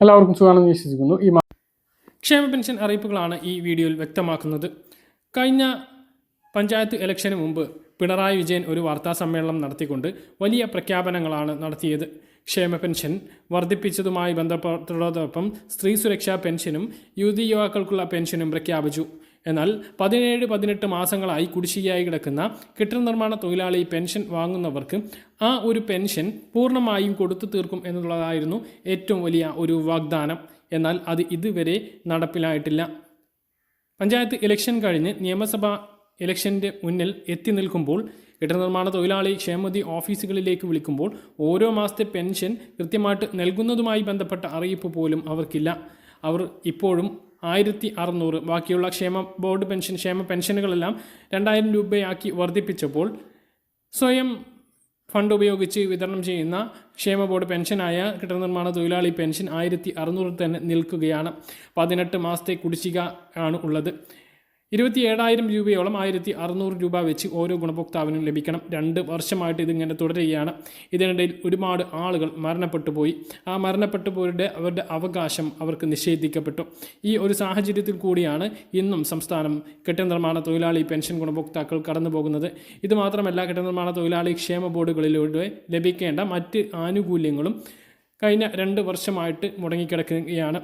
എല്ലാവർക്കും സുഖമാണെന്ന് വിശ്വസിക്കുന്നു. ഈ ക്ഷേമ പെൻഷൻ അറിയിപ്പുകളാണ് ഈ വീഡിയോയിൽ വ്യക്തമാക്കുന്നത്. കഴിഞ്ഞ പഞ്ചായത്ത് ഇലക്ഷന് മുമ്പ് പിണറായി വിജയൻ ഒരു വാർത്താ സമ്മേളനം നടത്തിക്കൊണ്ട് വലിയ പ്രഖ്യാപനങ്ങളാണ് നടത്തിയത്. ക്ഷേമ പെൻഷൻ വർദ്ധിപ്പിച്ചതുമായി ബന്ധപ്പെട്ടതോടൊപ്പം സ്ത്രീ സുരക്ഷാ പെൻഷനും യുവതി യുവാക്കൾക്കുള്ള പെൻഷനും പ്രഖ്യാപിച്ചു. എന്നാൽ പതിനേഴ് പതിനെട്ട് മാസങ്ങളായി കുടിശ്ശികയായി കിടക്കുന്ന കെട്ടിട നിർമ്മാണ തൊഴിലാളി പെൻഷൻ വാങ്ങുന്നവർക്ക് ആ ഒരു പെൻഷൻ പൂർണമായും കൊടുത്തു തീർക്കും എന്നുള്ളതായിരുന്നു ഏറ്റവും വലിയ ഒരു വാഗ്ദാനം. എന്നാൽ അത് ഇതുവരെ നടപ്പിലായിട്ടില്ല. പഞ്ചായത്ത് ഇലക്ഷൻ കഴിഞ്ഞ് നിയമസഭാ ഇലക്ഷന്റെ മുന്നിൽ എത്തി നിൽക്കുമ്പോൾ കെട്ടിട നിർമ്മാണ തൊഴിലാളി ക്ഷേമനിധി ഓഫീസുകളിലേക്ക് വിളിക്കുമ്പോൾ ഓരോ മാസത്തെ പെൻഷൻ കൃത്യമായിട്ട് നൽകുന്നതുമായി ബന്ധപ്പെട്ട അറിയിപ്പ് പോലും അവർക്കില്ല. അവർ ഇപ്പോഴും ആയിരത്തി അറുന്നൂറ് ബാക്കിയുള്ള ക്ഷേമ ബോർഡ് പെൻഷൻ ക്ഷേമ പെൻഷനുകളെല്ലാം രണ്ടായിരം രൂപയാക്കി വർദ്ധിപ്പിച്ചപ്പോൾ സ്വയം ഫണ്ട് ഉപയോഗിച്ച് വിതരണം ചെയ്യുന്ന ക്ഷേമ ബോർഡ് പെൻഷനായ കെട്ടിട നിർമ്മാണ തൊഴിലാളി പെൻഷൻ ആയിരത്തി അറുന്നൂറിൽ തന്നെ നിൽക്കുകയാണ്. പതിനെട്ട് മാസത്തെ കുടിശ്ശിക ആണ് ഉള്ളത്. ഇരുപത്തി ഏഴായിരം രൂപയോളം ആയിരത്തി അറുന്നൂറ് രൂപ വെച്ച് ഓരോ ഗുണഭോക്താവിനും ലഭിക്കണം. രണ്ട് വർഷമായിട്ട് ഇതിങ്ങനെ തുടരുകയാണ്. ഇതിനിടയിൽ ഒരുപാട് ആളുകൾ മരണപ്പെട്ടു പോയി. ആ മരണപ്പെട്ടു പോയവരുടെ അവരുടെ അവകാശം അവർക്ക് നിഷേധിക്കപ്പെട്ടു. ഈ ഒരു സാഹചര്യത്തിൽ കൂടിയാണ് ഇന്നും സംസ്ഥാനം കെട്ടിട നിർമ്മാണ തൊഴിലാളി പെൻഷൻ ഗുണഭോക്താക്കൾ കടന്നു പോകുന്നത് ഇത് മാത്രമല്ല കെട്ടിട നിർമ്മാണ തൊഴിലാളി ക്ഷേമ ബോർഡുകളിലൂടെ ലഭിക്കേണ്ട മറ്റ് ആനുകൂല്യങ്ങളും കഴിഞ്ഞ രണ്ട് വർഷമായിട്ട് മുടങ്ങിക്കിടക്കുകയാണ്.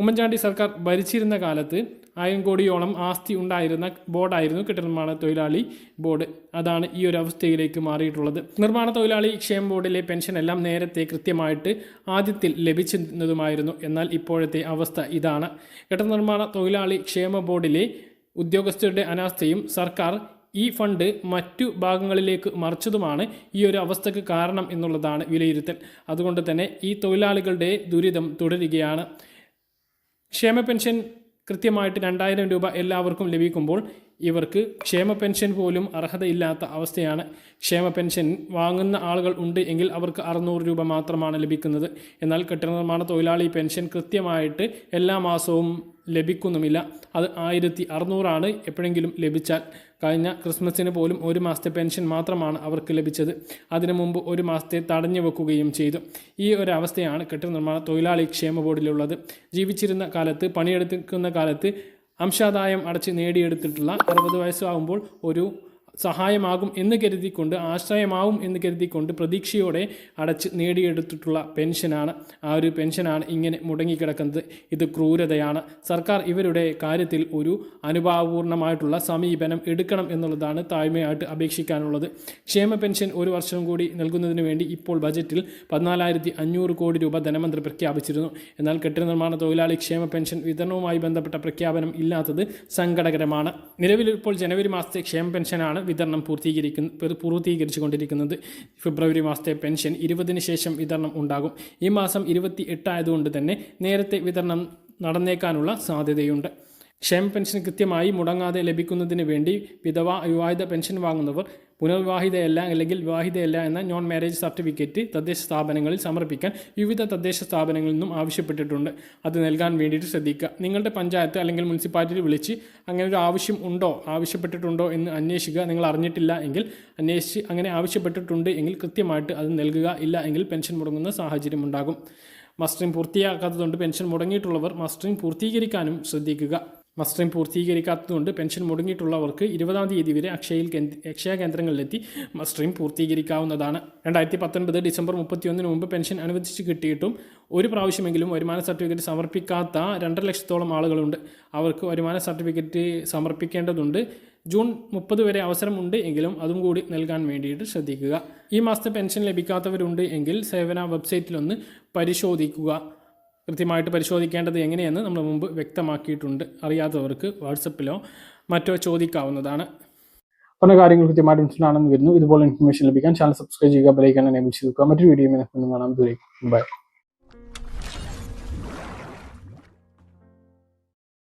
ഉമ്മൻചാണ്ടി സർക്കാർ ഭരിച്ചിരുന്ന കാലത്ത് ആയിരം കോടിയോളം ആസ്തി ഉണ്ടായിരുന്ന ബോർഡായിരുന്നു കെട്ടിടനിർമ്മാണ തൊഴിലാളി ബോർഡ്. അതാണ് ഈ ഒരു അവസ്ഥയിലേക്ക് മാറിയിട്ടുള്ളത്. നിർമ്മാണ തൊഴിലാളി ക്ഷേമ ബോർഡിലെ പെൻഷൻ എല്ലാം നേരത്തെ കൃത്യമായിട്ട് ആദ്യത്തിൽ ലഭിച്ചിരുന്നതുമായിരുന്നു. എന്നാൽ ഇപ്പോഴത്തെ അവസ്ഥ ഇതാണ്. കെട്ടിടനിർമ്മാണ തൊഴിലാളി ക്ഷേമ ബോർഡിലെ ഉദ്യോഗസ്ഥരുടെ അനാസ്ഥയും സർക്കാർ ഈ ഫണ്ട് മറ്റു ഭാഗങ്ങളിലേക്ക് മറിച്ചതുമാണ് ഈ ഒരു അവസ്ഥയ്ക്ക് കാരണം എന്നുള്ളതാണ് വിലയിരുത്തൽ. അതുകൊണ്ട് തന്നെ ഈ തൊഴിലാളികളുടെ ദുരിതം തുടരുകയാണ്. ക്ഷേമ പെൻഷൻ കൃത്യമായിട്ട് രണ്ടായിരം രൂപ എല്ലാവർക്കും ലഭിക്കുമ്പോൾ ഇവർക്ക് ക്ഷേമ പെൻഷൻ പോലും അർഹതയില്ലാത്ത അവസ്ഥയാണ്. ക്ഷേമ പെൻഷൻ വാങ്ങുന്ന ആളുകൾ ഉണ്ട് എങ്കിൽ അവർക്ക് അറുന്നൂറ് രൂപ മാത്രമാണ് ലഭിക്കുന്നത്. എന്നാൽ കെട്ടിട നിർമ്മാണ തൊഴിലാളി പെൻഷൻ കൃത്യമായിട്ട് എല്ലാ മാസവും ലഭിക്കുന്നുമില്ല. അത് ആയിരത്തി അറുന്നൂറാണ് എപ്പോഴെങ്കിലും ലഭിച്ചാൽ. കഴിഞ്ഞ ക്രിസ്മസിന് പോലും ഒരു മാസത്തെ പെൻഷൻ മാത്രമാണ് അവർക്ക് ലഭിച്ചത്. അതിനു മുമ്പ് ഒരു മാസത്തെ തടഞ്ഞു വെക്കുകയും ചെയ്തു. ഈ ഒരു അവസ്ഥയാണ് കെട്ടിട നിർമ്മാണ തൊഴിലാളി ക്ഷേമ ബോർഡിലുള്ളത്. ജീവിച്ചിരുന്ന കാലത്ത് പണിയെടുക്കുന്ന കാലത്ത് അംശാദായം അടച്ച് നേടിയെടുത്തിട്ടുള്ള അറുപത് വയസ്സാകുമ്പോൾ ഒരു സഹായമാകും എന്ന് കരുതിക്കൊണ്ട് ആശ്രയമാവും എന്ന് കരുതിക്കൊണ്ട് പ്രതീക്ഷയോടെ അടച്ച് നേടിയെടുത്തിട്ടുള്ള പെൻഷനാണ്. ആ ഒരു പെൻഷനാണ് ഇങ്ങനെ മുടങ്ങിക്കിടക്കുന്നത്. ഇത് ക്രൂരതയാണ്. സർക്കാർ ഇവരുടെ കാര്യത്തിൽ ഒരു അനുഭാവപൂർണമായിട്ടുള്ള സമീപനം എടുക്കണം എന്നുള്ളതാണ് താഴ്മയായിട്ട് അപേക്ഷിക്കാനുള്ളത്. ക്ഷേമ പെൻഷൻ ഒരു വർഷം കൂടി നൽകുന്നതിന് വേണ്ടി ഇപ്പോൾ ബജറ്റിൽ പതിനാലായിരത്തി അഞ്ഞൂറ് കോടി രൂപ ധനമന്ത്രി പ്രഖ്യാപിച്ചിരുന്നു. എന്നാൽ കെട്ടിട നിർമ്മാണ തൊഴിലാളി ക്ഷേമ പെൻഷൻ വിതരണവുമായി ബന്ധപ്പെട്ട പ്രഖ്യാപനം ഇല്ലാത്തത് സങ്കടകരമാണ്. നിലവിൽ ഇപ്പോൾ ജനുവരി മാസത്തെ ക്ഷേമ പെൻഷനാണ് വിതരണം പൂർത്തീകരിക്കുന്ന പൂർത്തീകരിച്ചു കൊണ്ടിരിക്കുന്നത് ഫെബ്രുവരി മാസത്തെ പെൻഷൻ. ഇരുപതിന് ശേഷം വിതരണം ഉണ്ടാകും. ഈ മാസം ഇരുപത്തി എട്ടായതുകൊണ്ട് തന്നെ നേരത്തെ വിതരണം നടന്നേക്കാനുള്ള സാധ്യതയുണ്ട്. ക്ഷേമ പെൻഷൻ കൃത്യമായി മുടങ്ങാതെ ലഭിക്കുന്നതിന് വേണ്ടി വിധവ വിവാഹിത പെൻഷൻ വാങ്ങുന്നവർ പുനർവിവാഹിതയല്ല അല്ലെങ്കിൽ വിവാഹിതയല്ല എന്ന നോൺ മാരേജ് സർട്ടിഫിക്കറ്റ് തദ്ദേശ സ്ഥാപനങ്ങളിൽ സമർപ്പിക്കാൻ വിവിധ തദ്ദേശ സ്ഥാപനങ്ങളിൽ നിന്നും ആവശ്യപ്പെട്ടിട്ടുണ്ട്. അത് നൽകാൻ വേണ്ടിയിട്ട് ശ്രദ്ധിക്കുക. നിങ്ങളുടെ പഞ്ചായത്ത് അല്ലെങ്കിൽ മുനിസിപ്പാലിറ്റി വിളിച്ച് അങ്ങനെ ഒരു ആവശ്യം ഉണ്ടോ ആവശ്യപ്പെട്ടിട്ടുണ്ടോ എന്ന് അന്വേഷിക്കുക. നിങ്ങൾ അറിഞ്ഞിട്ടില്ല എങ്കിൽ അന്വേഷിച്ച് അങ്ങനെ ആവശ്യപ്പെട്ടിട്ടുണ്ട് എങ്കിൽ കൃത്യമായിട്ട് അത് നൽകുക. ഇല്ല എങ്കിൽ പെൻഷൻ മുടങ്ങുന്ന സാഹചര്യം ഉണ്ടാകും. മസ്റ്ററിംഗ് പൂർത്തിയാക്കാത്തതുകൊണ്ട് പെൻഷൻ മുടങ്ങിയിട്ടുള്ളവർ മസ്റ്ററിംഗ് പൂർത്തീകരിക്കാനും ശ്രദ്ധിക്കുക. മസ്റ്ററിംഗ് പൂർത്തീകരിക്കാത്തതുകൊണ്ട് പെൻഷൻ മുടങ്ങിയിട്ടുള്ളവർക്ക് ഇരുപതാം തീയതി വരെ അക്ഷയയിൽ അക്ഷയ കേന്ദ്രങ്ങളിലെത്തി മസ്റ്ററിംഗ് പൂർത്തീകരിക്കാവുന്നതാണ്. രണ്ടായിരത്തി പത്തൊൻപത് ഡിസംബർ മുപ്പത്തിയൊന്നിന് മുമ്പ് പെൻഷൻ അനുവദിച്ച് കിട്ടിയിട്ടും ഒരു പ്രാവശ്യമെങ്കിലും വരുമാന സർട്ടിഫിക്കറ്റ് സമർപ്പിക്കാത്ത രണ്ടര ലക്ഷത്തോളം ആളുകളുണ്ട്. അവർക്ക് വരുമാന സർട്ടിഫിക്കറ്റ് സമർപ്പിക്കേണ്ടതുണ്ട്. ജൂൺ മുപ്പത് വരെ അവസരമുണ്ട് എങ്കിലും അതും കൂടി നൽകാൻ വേണ്ടിയിട്ട് ശ്രദ്ധിക്കുക. ഈ മാസത്തെ പെൻഷൻ ലഭിക്കാത്തവരുണ്ട് എങ്കിൽ സേവന വെബ്സൈറ്റിലൊന്ന് പരിശോധിക്കുക. കൃത്യമായിട്ട് പരിശോധിക്കേണ്ടത് എങ്ങനെയെന്ന് നമ്മൾ മുമ്പ് വ്യക്തമാക്കിയിട്ടുണ്ട്. അറിയാത്തവർക്ക് വാട്സപ്പിലോ മറ്റോ ചോദിക്കാവുന്നതാണ്. പല കാര്യങ്ങൾ കൃത്യമായിട്ട് മനസ്സിലാണെന്ന് വരുന്നു ഇതുപോലെ ഇൻഫർമേഷൻ ലഭിക്കാൻ ചാനൽ സബ്സ്ക്രൈബ് ചെയ്യുക ബെലൈക്കാൻ എനേബിൾ ചെയ്ത് മറ്റൊരു വീഡിയോ കാണാൻ ദൂരേക്ക് ബൈ